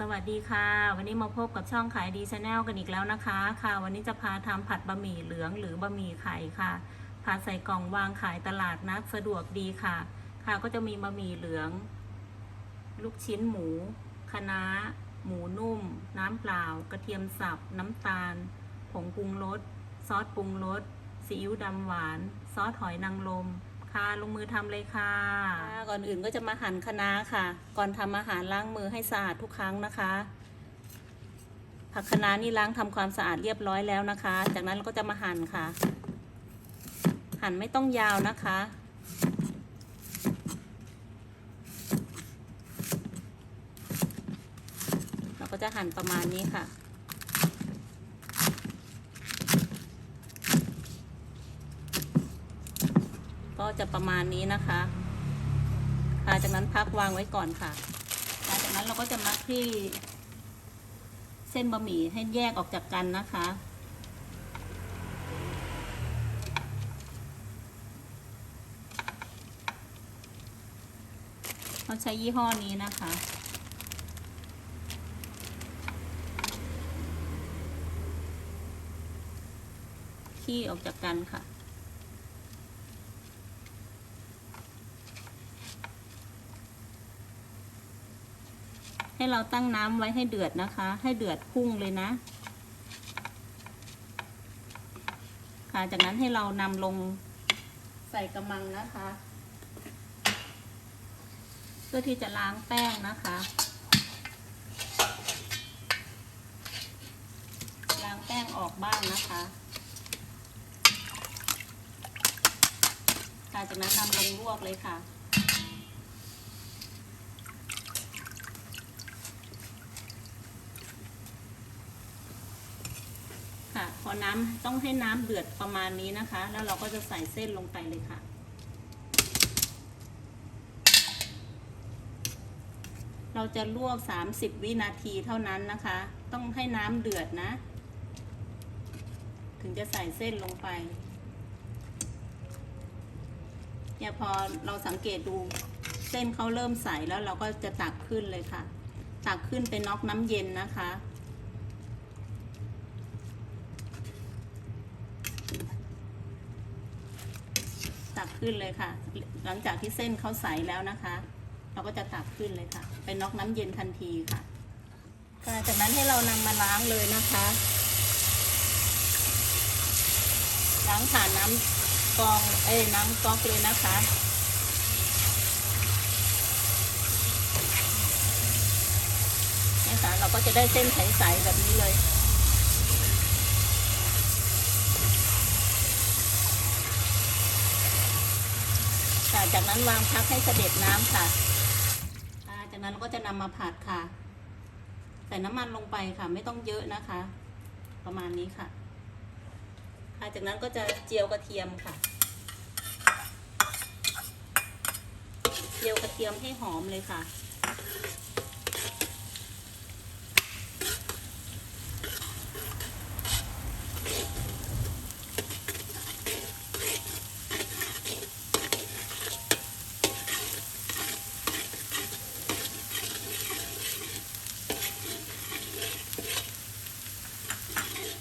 สวัสดีค่ะ วันนี้มาพบกับช่องขายดีชาแนลกันอีกแล้วนะคะ ค่ะ วันนี้จะพาทำผัดบะหมี่เหลืองหรือบะหมี่ไข่ค่ะ ผัดใส่กล่องวางขายตลาดนัดสะดวกดีค่ะ ค่ะก็จะมีบะหมี่เหลือง ลูกชิ้นหมูคะน้า หมูนุ่ม น้ำเปล่า กระเทียมสับ น้ำตาล ผงปรุงรส ซอสปรุงรสซีอิ๊วดำหวาน ซอสหอยนางรม ค่ะลงมือทำเลยค่ะ ก่อนอื่นก็จะมาหั่นคะน้าค่ะ ก่อนทำอาหารล้างมือให้สะอาดทุกครั้งนะคะ ผักคะน้านี่ล้างทำความสะอาดเรียบร้อยแล้วนะคะ จากนั้นเราก็จะมาหั่นค่ะ หั่นไม่ต้องยาวนะคะเราก็จะหั่นประมาณนี้ค่ะ ก็จะประมาณนี้นะคะค่ะจากนั้นพักวางไว้ก่อนค่ะหลังจากนั้นเราก็จะมัดที่เส้นบะหมี่ให้แยกออกจากกันนะคะเราใช้ยี่ห้อนี้นะคะ ขี้ออกจากกันค่ะ ให้เราตั้งน้ำไว้ให้เดือดนะคะ ให้เดือดพุ่งเลยนะ ค่ะจากนั้นให้เรานำลงใส่กระมังนะคะ เพื่อที่จะล้างแป้งนะคะ ล้างแป้งออกบ้างนะคะค่ะจากนั้นนำลงลวกเลยค่ะ ค่ะ พอน้ำต้องให้น้ำเดือดประมาณนี้นะคะ แล้วเราก็จะใส่เส้นลงไปเลยค่ะ เราจะลวก 30 วินาทีเท่านั้นนะคะ ต้องให้น้ำเดือดนะ ถึงจะใส่เส้นลงไปเนี่ยพอเราสังเกตดูเส้นเขาเริ่มใสแล้วเราก็จะตักขึ้นเลยค่ะ ตักขึ้นไปน็อกน้ำเย็นนะคะ ขึ้นเลยค่ะ หลังจากที่เส้นเขาใสแล้วนะคะ เราก็จะตักขึ้นเลยค่ะ ไปน็อกน้ำเย็นทันทีค่ะ ค่ะจากนั้นให้เรานำมาล้างเลยนะคะ ล้างผ่านน้ำกองเอ้น้ำก๊อกเลยนะคะเนี่ยค่ะเราก็จะได้เส้นใสๆแบบนี้เลย จากนั้นวางพักให้เสด็จน้ำค่ะค่ะจากนั้นเราก็จะนำมาผัดค่ะ ใส่น้ำมันลงไปค่ะ ไม่ต้องเยอะนะคะ ประมาณนี้ค่ะค่ะจากนั้นก็จะเจียวกระเทียมค่ะ เจียวกระเทียมให้หอมเลยค่ะ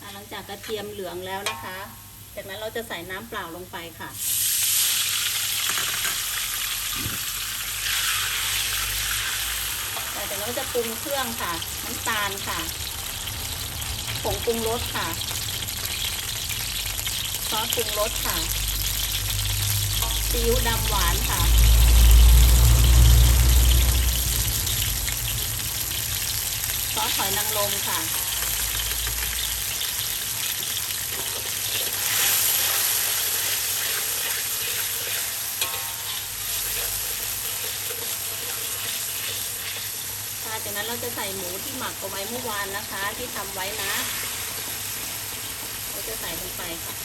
อ่าหลังจากกระ เทียมเหลืองแล้วนะคะ จากนั้นเราจะใส่น้ำเปล่าลงไปค่ะ จากนั้นจะปรุงเครื่องค่ะ น้ำตาลค่ะ ผงปรุงรสค่ะ ซอสปรุงรสค่ะซีอิ๊วดำหวานค่ะซอสหอยนางรมค่ะ จากนั้นเราจะใส่หมูที่หมักเอาไว้เมื่อวานนะคะ ที่ทำไว้นะ เราจะใส่ลงไปค่ะ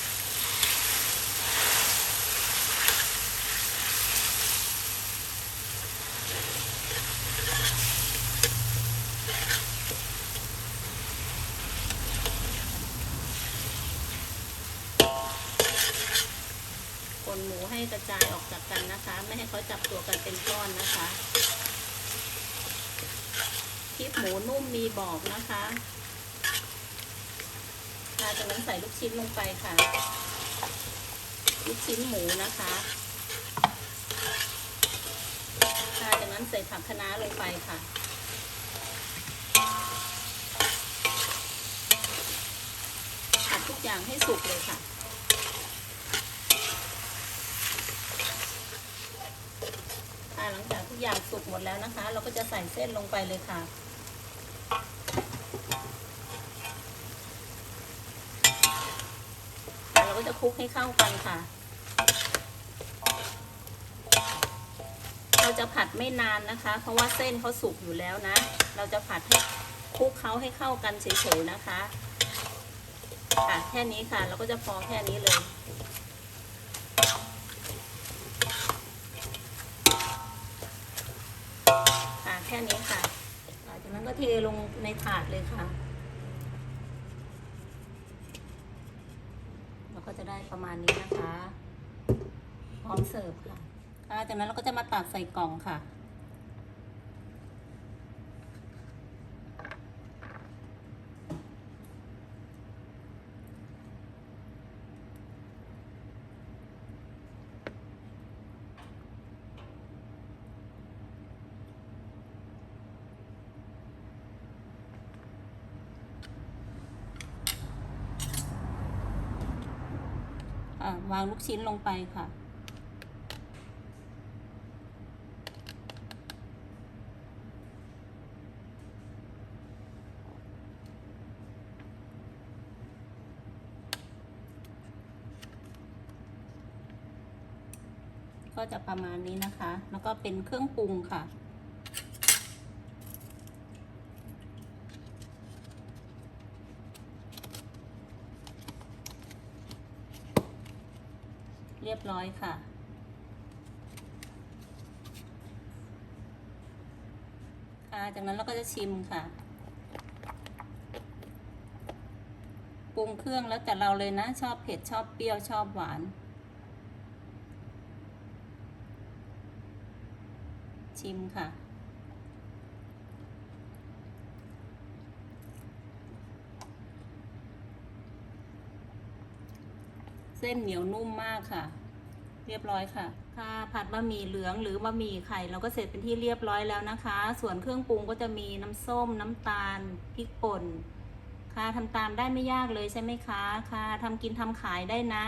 คนหมูให้กระจายออกจากกันนะคะ ไม่ให้เขาจับตัวกันเป็นก้อนนะคะ ที่ดหมูนุ่มมีบอกนะคะค่ะจากนั้นใส่ลูกชิ้นลงไปค่ะ ลูกชิ้นหมูนะคะค่ะจากนั้นใส่ผักคะน้าลงไปค่ะผัดทุกอย่างให้สุกเลยค่ะหลังจากทุกอย่างสุกหมดแล้วนะคะ เราก็จะใส่เส้นลงไปเลยค่ะ คลุกให้เข้ากันค่ะ เราจะผัดไม่นานนะคะ เพราะว่าเส้นเขาสุกอยู่แล้วนะ เราจะผัดให้คลุกเขาให้เข้ากันเฉยๆนะคะ ค่ะแค่นี้ค่ะ เราก็จะพอแค่นี้เลยค่ะแค่นี้ค่ะ หลังจากนั้นก็เทลงในถาดเลยค่ะ เราก็จะได้ ประมาณนี้นะคะ พร้อมเสิร์ฟค่ะจากนั้นเราก็จะมาตักใส่กล่องค่ะ วางลูกชิ้นลงไปค่ะ ก็จะประมาณนี้นะคะ แล้วก็เป็นเครื่องปรุงค่ะ รียบร้อยค่ะ ค่ะ จากนั้นเราก็จะชิมค่ะ ปรุงเครื่องแล้วแต่เราเลยนะ ชอบเผ็ดชอบเปรี้ยวชอบหวาน ชิมค่ะ เส้นเหนียวนุ่มมากค่ะ เรียบร้อยค่ะ ค่ะผัดบะหมี่เหลืองหรือบะหมี่ไข่เราก็เสร็จเป็นที่เรียบร้อยแล้วนะคะ ส่วนเครื่องปรุงก็จะมีน้ำส้ม น้ำตาลพริกป่น ค่ะทำตามได้ไม่ยากเลยใช่ไหมคะ ค่ะทำกินทำขายได้นะ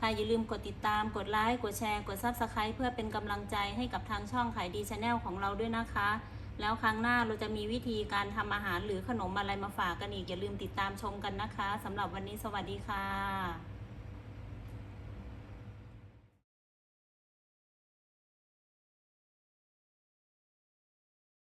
ค่ะอย่าลืมกดติดตามกดไลค์กดแชร์กดซับสไคร b ์เพื่อเป็นกำลังใจให้กับทางช่องขายดีชาแนลของเราด้วยนะคะแล้วครั้งหน้าเราจะมีวิธีการทำอาหารหรือขนมอะไรมาฝากกันอีก อย่าลืมติดตามชมกันนะคะสำหรับวันนี้สวัสดีค่ะ